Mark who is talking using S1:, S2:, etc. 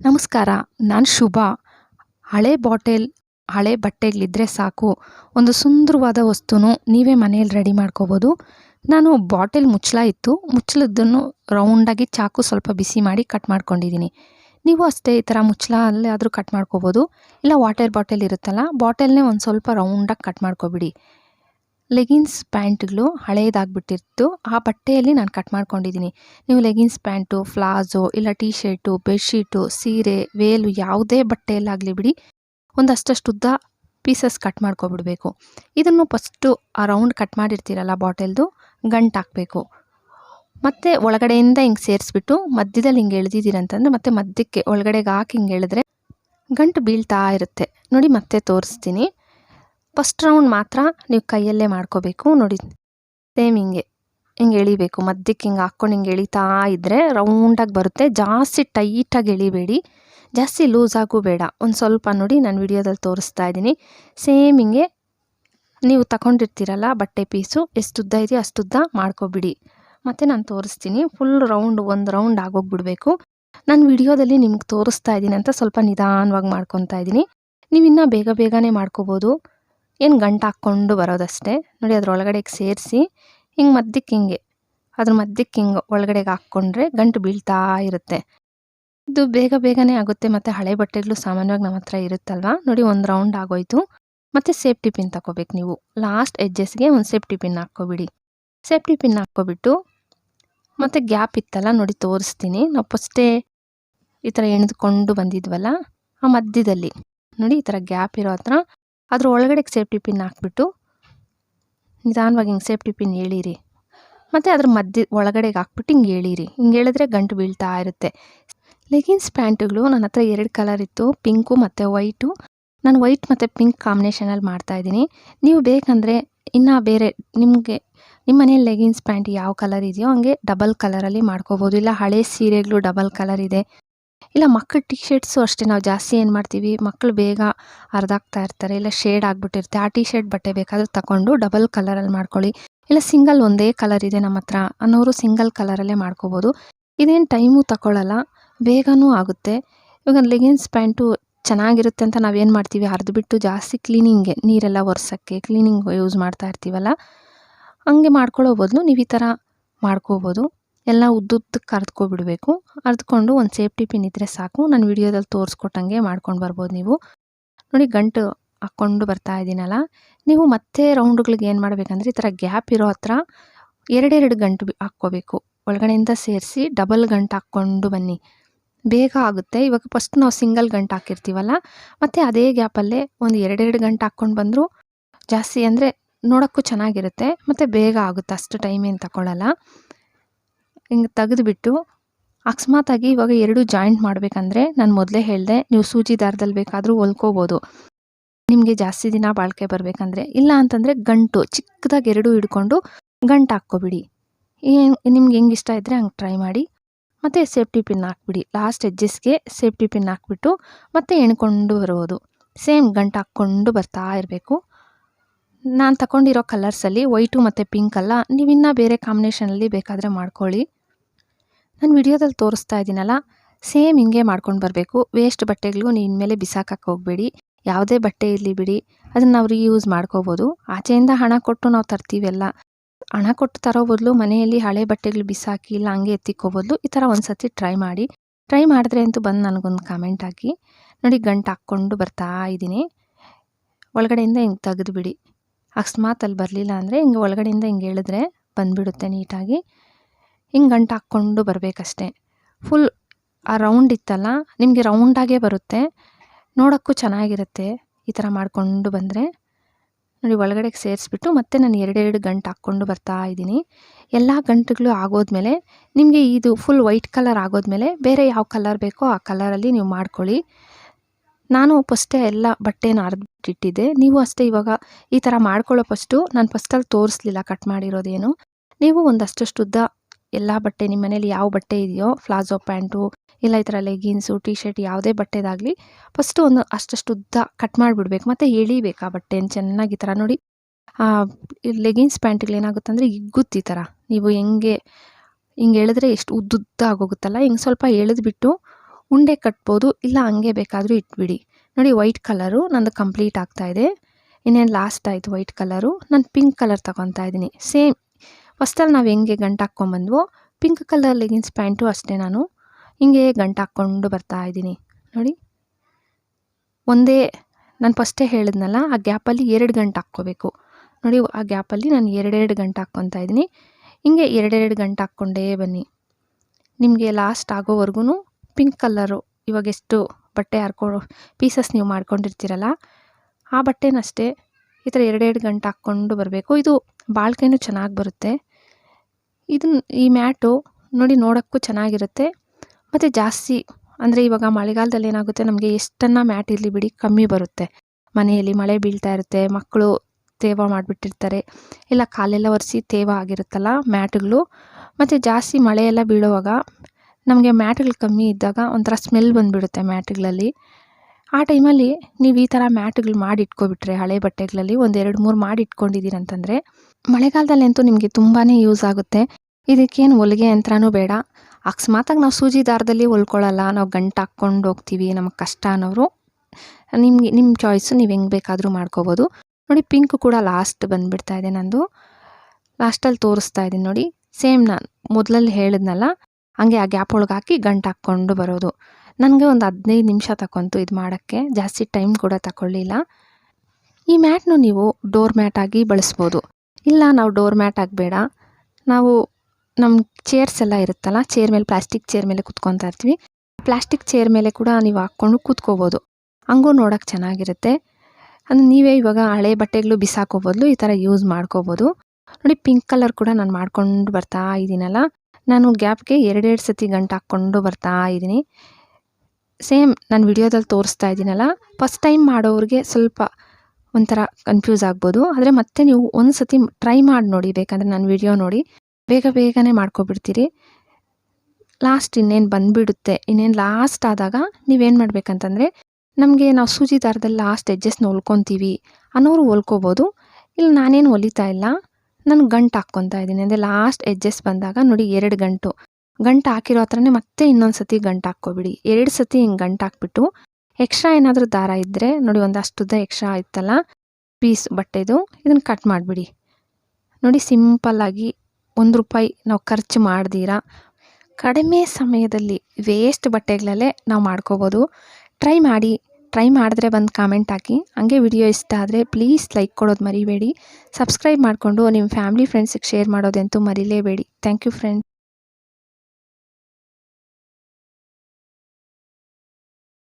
S1: ನಮಸ್ಕಾರ, ನಾನು ಶುಭ. ಹಳೆ ಬಾಟಲ್, ಹಳೆ ಬಟ್ಟೆಗಳಿದ್ದರೆ ಸಾಕು. ಒಂದು ಸುಂದರವಾದ ವಸ್ತುನು ನೀವೇ ಮನೆಯಲ್ಲಿ ರೆಡಿ ಮಾಡ್ಕೋಬೋದು. ನಾನು ಬಾಟಲ್ ಮುಚ್ಚಳ ಇತ್ತು. ಮುಚ್ಚಳದ್ದನ್ನು ರೌಂಡಾಗಿ ಚಾಕು ಸ್ವಲ್ಪ ಬಿಸಿ ಮಾಡಿ ಕಟ್ ಮಾಡ್ಕೊಂಡಿದ್ದೀನಿ ನೀವು ಅಷ್ಟೇ ಈ ಥರ ಮುಚ್ಚಳ ಅಲ್ಲೇ ಆದರೂ ಕಟ್ ಮಾಡ್ಕೋಬೋದು. ಇಲ್ಲ ವಾಟರ್ ಬಾಟಲ್ ಇರುತ್ತಲ್ಲ ಬಾಟಲ್ನೇ ಒಂದು ಸ್ವಲ್ಪ ರೌಂಡಾಗಿ ಕಟ್ ಮಾಡ್ಕೊಬಿಡಿ. ಲೆಗಿನ್ಸ್ ಪ್ಯಾಂಟ್ಗಳು ಹಳೇದಾಗ್ಬಿಟ್ಟಿತ್ತು. ಆ ಬಟ್ಟೆಯಲ್ಲಿ ನಾನು ಕಟ್ ಮಾಡ್ಕೊಂಡಿದ್ದೀನಿ ನೀವು ಲೆಗಿನ್ಸ್ ಪ್ಯಾಂಟು ಫ್ಲಾಝೋ ಇಲ್ಲ ಟೀ ಶರ್ಟು ಬೆಡ್ಶೀಟು, ಸೀರೆ, ವೇಲು ಯಾವುದೇ ಬಟ್ಟೆಯಲ್ಲಾಗಲಿ ಬಿಡಿ ಒಂದಷ್ಟಷ್ಟು ಉದ್ದ ಪೀಸಸ್ ಕಟ್ ಮಾಡ್ಕೊಬಿಡಬೇಕು. ಇದನ್ನು ಫಸ್ಟು ಆ ರೌಂಡ್ ಕಟ್ ಮಾಡಿರ್ತೀರಲ್ಲ ಬಾಟಲ್ದು, ಗಂಟು ಹಾಕಬೇಕು. ಮತ್ತು ಒಳಗಡೆಯಿಂದ ಹಿಂಗೆ ಸೇರಿಸ್ಬಿಟ್ಟು ಮಧ್ಯದಲ್ಲಿ ಹಿಂಗೆ ಎಳೆದಿದ್ದೀರಂತಂದ್ರೆ ಮತ್ತೆ ಮಧ್ಯಕ್ಕೆ ಒಳಗಡೆಗೆ ಹಾಕಿ ಹಿಂಗೆ ಎಳೆದ್ರೆ ಗಂಟು ಬೀಳ್ತಾ ಇರುತ್ತೆ. ನೋಡಿ ಮತ್ತೆ ತೋರಿಸ್ತೀನಿ. ಫಸ್ಟ್ ರೌಂಡ್ ಮಾತ್ರ ನೀವು ಕೈಯಲ್ಲೇ ಮಾಡ್ಕೋಬೇಕು. ನೋಡಿ, ಸೇಮ್ ಹಿಂಗೆ ಹಿಂಗೆ ಎಳಿಬೇಕು. ಮಧ್ಯಕ್ಕೆ ಹಿಂಗೆ ಹಾಕ್ಕೊಂಡು ಹಿಂಗೆ ಎಳಿತಾ ಇದ್ದರೆ ರೌಂಡಾಗಿ ಬರುತ್ತೆ. ಜಾಸ್ತಿ ಟೈಟಾಗಿ ಎಳಿಬೇಡಿ. ಜಾಸ್ತಿ ಲೂಸಾಗೂ ಬೇಡ. ಒಂದು ಸ್ವಲ್ಪ ನೋಡಿ ನಾನು ವಿಡಿಯೋದಲ್ಲಿ ತೋರಿಸ್ತಾ ಇದ್ದೀನಿ. ಸೇಮ್ ಹಿಂಗೆ, ನೀವು ತಗೊಂಡಿರ್ತೀರಲ್ಲ ಬಟ್ಟೆ ಪೀಸು, ಎಷ್ಟು ಉದ್ದ ಇದೆಯೋ ಅಷ್ಟು ಉದ್ದ ಮಾಡ್ಕೊಬಿಡಿ. ಮತ್ತು ನಾನು ತೋರಿಸ್ತೀನಿ. ಫುಲ್ ರೌಂಡ್, ಒಂದು ರೌಂಡ್ ಆಗೋಗ್ಬಿಡ್ಬೇಕು. ನಾನು ವಿಡಿಯೋದಲ್ಲಿ ನಿಮ್ಗೆ ತೋರಿಸ್ತಾ ಇದ್ದೀನಿ ಅಂತ ಸ್ವಲ್ಪ ನಿಧಾನವಾಗಿ ಮಾಡ್ಕೊತಾ ಇದ್ದೀನಿ. ನೀವು ಇನ್ನೂ ಬೇಗ ಬೇಗನೆ ಮಾಡ್ಕೋಬೋದು. ಏನು ಗಂಟು ಹಾಕ್ಕೊಂಡು ಬರೋದಷ್ಟೇ. ನೋಡಿ ಅದ್ರ ಒಳಗಡೆಗೆ ಸೇರಿಸಿ, ಹಿಂಗೆ ಮಧ್ಯಕ್ಕೆ ಹಿಂಗೆ, ಅದ್ರ ಮಧ್ಯಕ್ಕೆ ಹಿಂಗೆ ಒಳಗಡೆಗೆ ಹಾಕ್ಕೊಂಡ್ರೆ ಗಂಟು ಬೀಳ್ತಾ ಇರುತ್ತೆ. ಇದು ಬೇಗ ಬೇಗನೆ ಆಗುತ್ತೆ ಮತ್ತು ಹಳೆ ಬಟ್ಟೆಗಳು ಸಾಮಾನ್ಯವಾಗಿ ನಮ್ಮ ಹತ್ರ ಇರುತ್ತಲ್ವ? ನೋಡಿ ಒಂದು ರೌಂಡ್ ಆಗೋಯ್ತು. ಮತ್ತು ಸೇಫ್ಟಿ ಪಿನ್ ತಗೋಬೇಕು ನೀವು. ಲಾಸ್ಟ್ ಎಡ್ಜಸ್ಗೆ ಒಂದು ಸೇಫ್ಟಿ ಪಿನ್ ಹಾಕ್ಕೊಬಿಡಿ. ಸೇಫ್ಟಿ ಪಿನ್ ಹಾಕ್ಕೊಬಿಟ್ಟು ಮತ್ತು ಗ್ಯಾಪ್ ಇತ್ತಲ್ಲ, ನೋಡಿ ತೋರಿಸ್ತೀನಿ. ನಾವು ಫಸ್ಟೇ ಈ ಥರ ಎಣೆದುಕೊಂಡು ಬಂದಿದ್ವಲ್ಲ, ಆ ಮಧ್ಯದಲ್ಲಿ. ನೋಡಿ ಈ ಥರ ಗ್ಯಾಪ್ ಇರೋ ಹತ್ರ ಅದ್ರ ಒಳಗಡೆ ಸೇಫ್ಟಿ ಪಿನ್ ಹಾಕ್ಬಿಟ್ಟು ನಿಧಾನವಾಗಿ ಹಿಂಗೆ ಸೇಫ್ಟಿ ಪಿನ್ ಹೇಳಿರಿ ಮತ್ತು ಅದ್ರ ಮಧ್ಯ ಒಳಗಡೆಗೆ ಹಾಕ್ಬಿಟ್ಟು ಹಿಂಗೆ ಹೇಳಿರಿ ಹಿಂಗೆ ಹೇಳಿದ್ರೆ ಗಂಟು ಬೀಳ್ತಾ ಇರುತ್ತೆ. ಲೆಗಿನ್ಸ್ ಪ್ಯಾಂಟುಗಳು ನನ್ನ ಹತ್ರ ಎರಡು ಕಲರ್ ಇತ್ತು. ಪಿಂಕು ಮತ್ತು ವೈಟು. ನಾನು ವೈಟ್ ಮತ್ತು ಪಿಂಕ್ ಕಾಂಬಿನೇಷನಲ್ಲಿ ಮಾಡ್ತಾಯಿದ್ದೀನಿ ನೀವು ಬೇಕಂದರೆ ಇನ್ನು ಬೇರೆ ನಿಮಗೆ ನಿಮ್ಮ ಮನೇಲಿ ಲೆಗಿನ್ಸ್ ಪ್ಯಾಂಟ್ ಯಾವ ಕಲರ್ ಇದೆಯೋ ಹಂಗೆ ಡಬಲ್ ಕಲರಲ್ಲಿ ಮಾಡ್ಕೋಬೋದು. ಇಲ್ಲ ಹಳೆ ಸೀರೆಗಳು ಡಬಲ್ ಕಲರ್ ಇದೆ. ಇಲ್ಲ ಮಕ್ಕಳ ಟಿ ಶರ್ಟ್ಸು ಅಷ್ಟೇ ನಾವು ಜಾಸ್ತಿ ಏನು ಮಾಡ್ತೀವಿ? ಮಕ್ಕಳು ಬೇಗ ಅರ್ಧಾಗ್ತಾ ಇರ್ತಾರೆ. ಇಲ್ಲ ಶೇಡ್ ಆಗಿಬಿಟ್ಟಿರುತ್ತೆ. ಆ ಟಿ ಶರ್ಟ್ ಬಟ್ಟೆ ಬೇಕಾದರೂ ತಗೊಂಡು ಡಬಲ್ ಕಲರಲ್ಲಿ ಮಾಡ್ಕೊಳ್ಳಿ. ಇಲ್ಲ ಸಿಂಗಲ್ ಒಂದೇ ಕಲರ್ ಇದೆ ನಮ್ಮ ಹತ್ರ ಅನ್ನೋರು ಸಿಂಗಲ್ ಕಲರಲ್ಲೇ ಮಾಡ್ಕೋಬೋದು. ಇದೇನು ಟೈಮು ತಗೊಳ್ಳಲ್ಲ ಬೇಗನೂ ಆಗುತ್ತೆ. ಇವಾಗ ಲೆಗಿನ್ಸ್ ಪ್ಯಾಂಟು ಚೆನ್ನಾಗಿರುತ್ತೆ ಅಂತ ನಾವೇನು ಮಾಡ್ತೀವಿ? ಹರಿದ್ಬಿಟ್ಟು ಜಾಸ್ತಿ ಕ್ಲೀನಿಂಗ್ಗೆ ನೀರೆಲ್ಲ ಒರೆಸೋಕ್ಕೆ ಕ್ಲೀನಿಂಗ್ ಯೂಸ್ ಮಾಡ್ತಾ ಇರ್ತೀವಲ್ಲ? ಹಂಗೆ ಮಾಡ್ಕೊಳ್ಳೋ ಬದಲು ನೀವು ಈ ಥರ ಮಾಡ್ಕೋಬೋದು. ಎಲ್ಲ ಉದ್ದುದ್ದಕ್ಕೆ ಅರ್ದ್ಕೊಬಿಡಬೇಕು ಅರ್ದ್ಕೊಂಡು ಒಂದು ಸೇಫ್ಟಿ ಪಿನ್ ಇದ್ದರೆ ಸಾಕು. ನಾನು ವಿಡಿಯೋದಲ್ಲಿ ತೋರಿಸ್ಕೊಟ್ಟಂಗೆ ಮಾಡ್ಕೊಂಡು ಬರ್ಬೋದು ನೀವು. ನೋಡಿ, ಗಂಟು ಹಾಕ್ಕೊಂಡು ಬರ್ತಾ ಇದ್ದೀನಲ್ಲ ನೀವು ಮತ್ತೆ ರೌಂಡ್ಗಳಿಗೆ ಏನು ಮಾಡಬೇಕಂದ್ರೆ ಈ ಥರ ಗ್ಯಾಪ್ ಇರೋ ಹತ್ರ ಎರಡೆರಡು ಗಂಟು ಹಾಕ್ಕೋಬೇಕು. ಒಳಗಡೆಯಿಂದ ಸೇರಿಸಿ ಡಬಲ್ ಗಂಟು ಹಾಕ್ಕೊಂಡು ಬನ್ನಿ. ಬೇಗ ಆಗುತ್ತೆ. ಇವಾಗ ಫಸ್ಟ್ ನಾವು ಸಿಂಗಲ್ ಗಂಟು ಹಾಕಿರ್ತೀವಲ್ಲ, ಮತ್ತು ಅದೇ ಗ್ಯಾಪಲ್ಲೇ ಒಂದು ಎರಡೆರಡು ಗಂಟು ಹಾಕ್ಕೊಂಡು ಬಂದರೂ ಜಾಸ್ತಿ ಅಂದರೆ ನೋಡೋಕ್ಕೂ ಚೆನ್ನಾಗಿರುತ್ತೆ, ಮತ್ತು ಬೇಗ ಆಗುತ್ತೆ. ಅಷ್ಟು ಟೈಮ್ ಏನು ತಗೊಳ್ಳಲ್ಲ ಹಿಂಗೆ ತೆಗೆದುಬಿಟ್ಟು ಅಕಸ್ಮಾತಾಗಿ ಇವಾಗ ಎರಡು ಜಾಯಿಂಟ್ ಮಾಡಬೇಕಂದ್ರೆ ನಾನು ಮೊದಲೇ ಹೇಳಿದೆ, ನೀವು ಸೂಜಿ ದಾರದಲ್ಲಿ ಬೇಕಾದರೂ ಹೊಲ್ಕೋಬೋದು. ನಿಮಗೆ ಜಾಸ್ತಿ ದಿನ ಬಾಳಿಕೆ ಬರಬೇಕಂದ್ರೆ, ಇಲ್ಲ ಅಂತಂದರೆ ಗಂಟು, ಚಿಕ್ಕದಾಗಿ ಎರಡು ಹಿಡ್ಕೊಂಡು ಗಂಟು ಹಾಕ್ಕೊಬಿಡಿ. ಏನು, ನಿಮ್ಗೆ ಹೆಂಗೆ ಇಷ್ಟ ಇದ್ದರೆ ಹಂಗೆ ಟ್ರೈ ಮಾಡಿ. ಮತ್ತು ಸೇಫ್ಟಿ ಪಿನ್ ಹಾಕ್ಬಿಡಿ. ಲಾಸ್ಟ್ ಎಜ್ಜಸ್ಗೆ ಸೇಫ್ಟಿ ಪಿನ್ ಹಾಕ್ಬಿಟ್ಟು ಮತ್ತೆ ಎಣ್ಕೊಂಡು ಬರ್ಬೋದು ಸೇಮ್ ಗಂಟು ಹಾಕ್ಕೊಂಡು ಬರ್ತಾ ಇರಬೇಕು. ನಾನು ತಗೊಂಡಿರೋ ಕಲರ್ಸಲ್ಲಿ ವೈಟು ಮತ್ತು ಪಿಂಕ್ ಅಲ್ಲ ಬೇರೆ ಕಾಂಬಿನೇಷನಲ್ಲಿ ಬೇಕಾದರೆ ಮಾಡ್ಕೊಳ್ಳಿ. ನಾನು ವಿಡಿಯೋದಲ್ಲಿ ತೋರಿಸ್ತಾ ಇದ್ದೀನಲ್ಲ ಸೇಮ್ ಹಿಂಗೆ ಮಾಡ್ಕೊಂಡು ಬರಬೇಕು. ವೇಸ್ಟ್ ಬಟ್ಟೆಗಳು ನೀವು ಮೇಲೆ ಬಿಸಾಕಕ್ಕೆ ಹೋಗಬೇಡಿ. ಯಾವುದೇ ಬಟ್ಟೆ ಇರಲಿ ಬಿಡಿ. ಅದನ್ನು ನಾವು ರೀಯೂಸ್ ಮಾಡ್ಕೋಬೋದು. ಆಚೆಯಿಂದ ಹಣ ಕೊಟ್ಟು ನಾವು ತರ್ತೀವಲ್ಲ, ಹಣ ಕೊಟ್ಟು ತರೋ ಬದಲು ಮನೆಯಲ್ಲಿ ಹಳೆ ಬಟ್ಟೆಗಳು ಬಿಸಾಕಿ ಇಲ್ಲ ಹಂಗೆ ಎತ್ತಿಕ್ಕೋ ಈ ಥರ ಒಂದು ಸತಿ ಟ್ರೈ ಮಾಡಿ. ಟ್ರೈ ಮಾಡಿದ್ರೆ ಅಂತೂ ಬಂದು ನನಗೊಂದು ಕಾಮೆಂಟ್ ಹಾಕಿ. ನೋಡಿ ಗಂಟು ಹಾಕ್ಕೊಂಡು ಬರ್ತಾ ಇದ್ದೀನಿ ಒಳಗಡೆಯಿಂದ ಹಿಂಗೆ ತೆಗೆದುಬಿಡಿ. ಅಕಸ್ಮಾತ್ ಅಲ್ಲಿ ಬರಲಿಲ್ಲ ಅಂದರೆ ಹಿಂಗೆ ಒಳಗಡೆಯಿಂದ ಹಿಂಗೆ ಹೇಳಿದ್ರೆ ಬಂದುಬಿಡುತ್ತೆ ನೀಟಾಗಿ. ಹಿಂಗೆ ಗಂಟು ಹಾಕ್ಕೊಂಡು ಬರಬೇಕಷ್ಟೆ. ಫುಲ್ ಆ ರೌಂಡ್ ಇತ್ತಲ್ಲ, ನಿಮಗೆ ರೌಂಡಾಗೇ ಬರುತ್ತೆ. ನೋಡೋಕ್ಕೂ ಚೆನ್ನಾಗಿರುತ್ತೆ ಈ ಥರ ಮಾಡಿಕೊಂಡು ಬಂದರೆ. ನೋಡಿ ಒಳಗಡೆಗೆ ಸೇರಿಸ್ಬಿಟ್ಟು ಮತ್ತೆ ನಾನು ಎರಡೆರಡು ಗಂಟು ಹಾಕ್ಕೊಂಡು ಬರ್ತಾ ಇದ್ದೀನಿ. ಎಲ್ಲ ಗಂಟುಗಳು ಆಗೋದ್ಮೇಲೆ ನಿಮಗೆ ಇದು ಫುಲ್ ವೈಟ್ ಕಲರ್ ಆಗೋದ್ಮೇಲೆ ಬೇರೆ ಯಾವ ಕಲರ್ ಬೇಕೋ ಆ ಕಲರಲ್ಲಿ ನೀವು ಮಾಡ್ಕೊಳ್ಳಿ. ನಾನು ಫಸ್ಟೇ ಎಲ್ಲ ಬಟ್ಟೆನ ಅರ್ದ್ಬಿಟ್ಟಿದ್ದೆ. ನೀವು ಅಷ್ಟೇ ಇವಾಗ ಈ ಥರ ಮಾಡ್ಕೊಳ್ಳೋ ಫಸ್ಟು ನಾನು ಫಸ್ಟಲ್ಲಿ ತೋರಿಸ್ಲಿಲ್ಲ ಕಟ್ ಮಾಡಿರೋದೇನು. ನೀವು ಒಂದಷ್ಟು ಉದ್ದ ಎಲ್ಲ ಬಟ್ಟೆ ನಿಮ್ಮ ಮನೇಲಿ ಯಾವ ಬಟ್ಟೆ ಇದೆಯೋ ಫ್ಲಾಜೋ ಪ್ಯಾಂಟು ಇಲ್ಲ ಈ ಥರ ಲೆಗಿನ್ಸು ಟಿ ಶರ್ಟ್ ಯಾವುದೇ ಬಟ್ಟೆದಾಗಲಿ ಫಸ್ಟು ಒಂದು ಅಷ್ಟಷ್ಟು ಉದ್ದ ಕಟ್ ಮಾಡಿಬಿಡ್ಬೇಕು, ಮತ್ತು ಎಳಿಬೇಕು ಆ ಬಟ್ಟೆನ ಚೆನ್ನಾಗಿ ಈ ಥರ ನೋಡಿ. ಲೆಗಿನ್ಸ್ ಪ್ಯಾಂಟ್ಗಳೇನಾಗುತ್ತೆ ಅಂದರೆ ಇಗ್ಗುತ್ತೆ ಈ ಥರ. ನೀವು ಹೆಂಗೆ, ಹಿಂಗೆ ಎಳೆದ್ರೆ ಎಷ್ಟು ಉದ್ದುದ್ದ ಆಗೋಗುತ್ತಲ್ಲ, ಹಿಂಗೆ ಸ್ವಲ್ಪ ಎಳೆದ್ಬಿಟ್ಟು ಉಂಡೆ ಕಟ್ಬೋದು, ಇಲ್ಲ ಹಂಗೆ ಬೇಕಾದರೂ ಇಟ್ಬಿಡಿ. ನೋಡಿ ವೈಟ್ ಕಲರು ನಂದು ಕಂಪ್ಲೀಟ್ ಆಗ್ತಾ ಇದೆ. ಇನ್ನೇನು ಲಾಸ್ಟ್ ಆಯಿತು ವೈಟ್ ಕಲರು, ನಾನು ಪಿಂಕ್ ಕಲರ್ ತಗೊತಾ ಇದ್ದೀನಿ. ಸೇಮ್ ಫಸ್ಟಲ್ಲಿ ನಾವು ಹೆಂಗೆ ಗಂಟು ಹಾಕ್ಕೊಂಬಂದ್ವೋ ಪಿಂಕ್ ಕಲರ್ ಲೆಗಿನ್ಸ್ ಪ್ಯಾಂಟು ಅಷ್ಟೇ ನಾನು. ಹಿಂಗೆ ಗಂಟು ಹಾಕ್ಕೊಂಡು ಬರ್ತಾ ಇದ್ದೀನಿ. ನೋಡಿ. ಒಂದೇ, ನಾನು ಫಸ್ಟೇ ಹೇಳಿದ್ನಲ್ಲ, ಆ ಗ್ಯಾಪಲ್ಲಿ ಎರಡು ಗಂಟು ಹಾಕ್ಕೋಬೇಕು. ನೋಡಿ, ಆ ಗ್ಯಾಪಲ್ಲಿ ನಾನು ಎರಡೆರಡು ಗಂಟು ಹಾಕ್ಕೊತಾ ಇದ್ದೀನಿ. ಹಿಂಗೆ ಎರಡೆರಡು ಗಂಟು ಹಾಕ್ಕೊಂಡೇ ಬನ್ನಿ. ನಿಮಗೆ ಲಾಸ್ಟ್ ಆಗೋವರೆಗೂ ಪಿಂಕ್ ಕಲ್ಲರು ಇವಾಗ ಎಷ್ಟು ಬಟ್ಟೆ ಹರ್ಕೊ ಪೀಸಸ್ ನೀವು ಮಾಡ್ಕೊಂಡಿರ್ತೀರಲ್ಲ, ಆ ಬಟ್ಟೆನಷ್ಟೇ ಈ ಥರ ಎರಡೆರಡು ಗಂಟು ಹಾಕ್ಕೊಂಡು ಬರಬೇಕು. ಇದು ಬಾಳ್ಕೆನೂ ಚೆನ್ನಾಗಿ ಬರುತ್ತೆ. ಇದನ್ನ ಈ ಮ್ಯಾಟು ನೋಡಿ ನೋಡೋಕ್ಕೂ ಚೆನ್ನಾಗಿರುತ್ತೆ. ಮತ್ತು ಜಾಸ್ತಿ ಅಂದರೆ ಇವಾಗ ಮಳೆಗಾಲದಲ್ಲಿ ಏನಾಗುತ್ತೆ ನಮಗೆ ಎಷ್ಟನ್ನು ಮ್ಯಾಟ್ ಇರಲಿ ಬಿಡಿ ಕಮ್ಮಿ ಬರುತ್ತೆ. ಮನೆಯಲ್ಲಿ ಮಳೆ ಬೀಳ್ತಾ ಇರುತ್ತೆ, ಮಕ್ಕಳು ತೇವ ಮಾಡಿಬಿಟ್ಟಿರ್ತಾರೆ. ಇಲ್ಲ ಕಾಲೆಲ್ಲ ಒರೆಸಿ ತೇವ ಆಗಿರುತ್ತಲ್ಲ ಮ್ಯಾಟ್ಗಳು. ಮತ್ತು ಜಾಸ್ತಿ ಮಳೆಯೆಲ್ಲ ಬೀಳುವಾಗ ನಮಗೆ ಮ್ಯಾಟ್ಗಳು ಕಮ್ಮಿ ಇದ್ದಾಗ ಒಂಥರ ಸ್ಮೆಲ್ ಬಂದುಬಿಡುತ್ತೆ ಮ್ಯಾಟ್ಗಳಲ್ಲಿ. ಆ ಟೈಮಲ್ಲಿ ನೀವು ಈ ಥರ ಮ್ಯಾಟ್ಗಳು ಮಾಡಿ ಇಟ್ಕೊಬಿಟ್ರೆ ಹಳೆ ಬಟ್ಟೆಗಳಲ್ಲಿ ಒಂದೆರಡು ಮೂರು ಮಾಡಿ ಅಂತಂದರೆ ಮಳೆಗಾಲದಲ್ಲಂತೂ ನಿಮಗೆ ತುಂಬಾ ಯೂಸ್ ಆಗುತ್ತೆ. ಇದಕ್ಕೇನು ಹೊಲಿಗೆ ಯಂತ್ರನೂ ಬೇಡ. ಅಕಸ್ಮಾತಾಗಿ ನಾವು ಸೂಜಿ ದಾರದಲ್ಲಿ ಹೊಲ್ಕೊಳ್ಳಲ್ಲ ನಾವು ಗಂಟು ಹಾಕ್ಕೊಂಡು ಹೋಗ್ತೀವಿ ನಮಗೆ ಕಷ್ಟ ಅನ್ನೋರು ನಿಮಗೆ ನಿಮ್ಮ ಚಾಯ್ಸು ನೀವು ಹೆಂಗೆ ಬೇಕಾದರೂ ಮಾಡ್ಕೋಬೋದು. ನೋಡಿ, ಪಿಂಕ್ ಕೂಡ ಲಾಸ್ಟ್ ಬಂದುಬಿಡ್ತಾ ಇದೆ ನಂದು. ಲಾಸ್ಟಲ್ಲಿ ತೋರಿಸ್ತಾ ಇದ್ದೀನಿ ನೋಡಿ. ಸೇಮ್ ನಾನು ಮೊದಲಲ್ಲಿ ಹೇಳಿದ್ನಲ್ಲ, ಹಂಗೆ ಆ ಗ್ಯಾಪ್ ಒಳಗೆ ಹಾಕಿ ಗಂಟು ಹಾಕ್ಕೊಂಡು ಬರೋದು. ನನಗೆ ಒಂದು ಹದಿನೈದು ನಿಮಿಷ ತಗೊಂತು ಇದು ಮಾಡೋಕ್ಕೆ. ಜಾಸ್ತಿ ಟೈಮ್ ಕೂಡ ತಗೊಳ್ಳಿಲ್ಲ ಈ ಮ್ಯಾಟ್ನು ನೀವು ಡೋರ್ ಮ್ಯಾಟ್ ಆಗಿ ಬಳಸ್ಬೋದು. ಇಲ್ಲ ನಾವು ಡೋರ್ ಮ್ಯಾಟ್ ಆಗಬೇಡ. ನಾವು ನಮ್ಮ ಚೇರ್ಸ್ ಎಲ್ಲ ಇರುತ್ತಲ್ಲ, ಚೇರ್ ಮೇಲೆ ಪ್ಲಾಸ್ಟಿಕ್ ಚೇರ್ ಮೇಲೆ ಕುತ್ಕೊತಾ ಇರ್ತೀವಿ. ಪ್ಲಾಸ್ಟಿಕ್ ಚೇರ್ ಮೇಲೆ ಕೂಡ ನೀವು ಹಾಕ್ಕೊಂಡು ಕೂತ್ಕೋಬೋದು. ಹಂಗೂ ನೋಡೋಕೆ ಚೆನ್ನಾಗಿರುತ್ತೆ. ಅದು ನೀವೇ ಇವಾಗ ಹಳೆ ಬಟ್ಟೆಗಳು ಬಿಸಾಕೋ ಬದಲು ಈ ಥರ ಯೂಸ್ ಮಾಡ್ಕೋಬೋದು. ನೋಡಿ ಪಿಂಕ್ ಕಲರ್ ಕೂಡ ನಾನು ಮಾಡ್ಕೊಂಡು ಬರ್ತಾ ಇದ್ದೀನಲ್ಲ ನಾನು ಗ್ಯಾಪ್ಗೆ ಎರಡೆರಡು ಸತಿ ಗಂಟು ಹಾಕ್ಕೊಂಡು ಬರ್ತಾ ಇದ್ದೀನಿ ಸೇಮ್ ನಾನು ವಿಡಿಯೋದಲ್ಲಿ ತೋರಿಸ್ತಾ ಇದ್ದೀನಲ್ಲ ಫಸ್ಟ್ ಟೈಮ್ ಮಾಡೋರಿಗೆ ಸ್ವಲ್ಪ ಒಂಥರ ಕನ್ಫ್ಯೂಸ್ ಆಗ್ಬೋದು. ಆದರೆ ಮತ್ತೆ ನೀವು ಒಂದು ಸತಿ ಟ್ರೈ ಮಾಡಿ ನೋಡಿ, ಬೇಕಂದರೆ ನಾನು ವಿಡಿಯೋ ನೋಡಿ. ಬೇಗ ಬೇಗನೆ ಮಾಡ್ಕೊಬಿಡ್ತೀರಿ. ಲಾಸ್ಟ್ ಇನ್ನೇನು ಬಂದುಬಿಡುತ್ತೆ, ಇನ್ನೇನು ಲಾಸ್ಟ್ ಆದಾಗ ನೀವೇನು ಮಾಡಬೇಕಂತಂದರೆ, ನಮಗೆ ನಾವು ಸೂಜಿ ದಾರದಲ್ಲಿ ಲಾಸ್ಟ್ ಎಡ್ಜಸ್ಟ್ನ ಹೊಲ್ಕೊತೀವಿ ಅನ್ನೋರು ಹೊಲ್ಕೋಬೋದು. ಇಲ್ಲ ನಾನೇನು ಹೊಲಿತಾ ಇಲ್ಲ, ನಾನು ಗಂಟು ಹಾಕ್ಕೊತಾ ಇದ್ದೀನಿ. ಅಂದರೆ ಲಾಸ್ಟ್ ಎಡ್ಜಸ್ ಬಂದಾಗ ನೋಡಿ ಎರಡು ಗಂಟು. ಗಂಟು ಹಾಕಿರೋ ಹತ್ರನೇ ಮತ್ತೆ ಇನ್ನೊಂದು ಸತಿ ಗಂಟು ಹಾಕ್ಕೊಬಿಡಿ ಎರಡು ಸತಿ ಹಿಂಗೆ ಗಂಟು ಹಾಕ್ಬಿಟ್ಟು ಎಕ್ಸ್ಟ್ರಾ ಏನಾದರೂ ದಾರ ಇದ್ದರೆ ನೋಡಿ ಒಂದಷ್ಟು ಅಷ್ಟುದ್ದ ಎಕ್ಸ್ಟ್ರಾ ಇತ್ತಲ್ಲ ಪೀಸ್ ಬಟ್ಟೆದು ಇದನ್ನು ಕಟ್ ಮಾಡಿಬಿಡಿ. ನೋಡಿ ಸಿಂಪಲ್ಲಾಗಿ ಒಂದು ರೂಪಾಯಿ ನಾವು ಖರ್ಚು ಮಾಡ್ದೀರಾ? ಕಡಿಮೆ ಸಮಯದಲ್ಲಿ ವೇಸ್ಟ್ ಬಟ್ಟೆಗಳಲ್ಲೇ ನಾವು ಮಾಡ್ಕೋಬೋದು. ಟ್ರೈ ಮಾಡಿ ಟ್ರೈ ಮಾಡಿದ್ರೆ ಬಂದು ಕಾಮೆಂಟ್ ಹಾಕಿ. ಹಂಗೆ ವಿಡಿಯೋ ಇಷ್ಟ ಆದರೆ ಪ್ಲೀಸ್ ಲೈಕ್ ಕೊಡೋದು ಮರಿಬೇಡಿ. ಸಬ್ಸ್ಕ್ರೈಬ್ ಮಾಡಿಕೊಂಡು ನಿಮ್ಮ ಫ್ಯಾಮಿಲಿ ಫ್ರೆಂಡ್ಸಿಗೆ ಶೇರ್ ಮಾಡೋದಂತೂ ಮರಿಲೇಬೇಡಿ. Thank you friend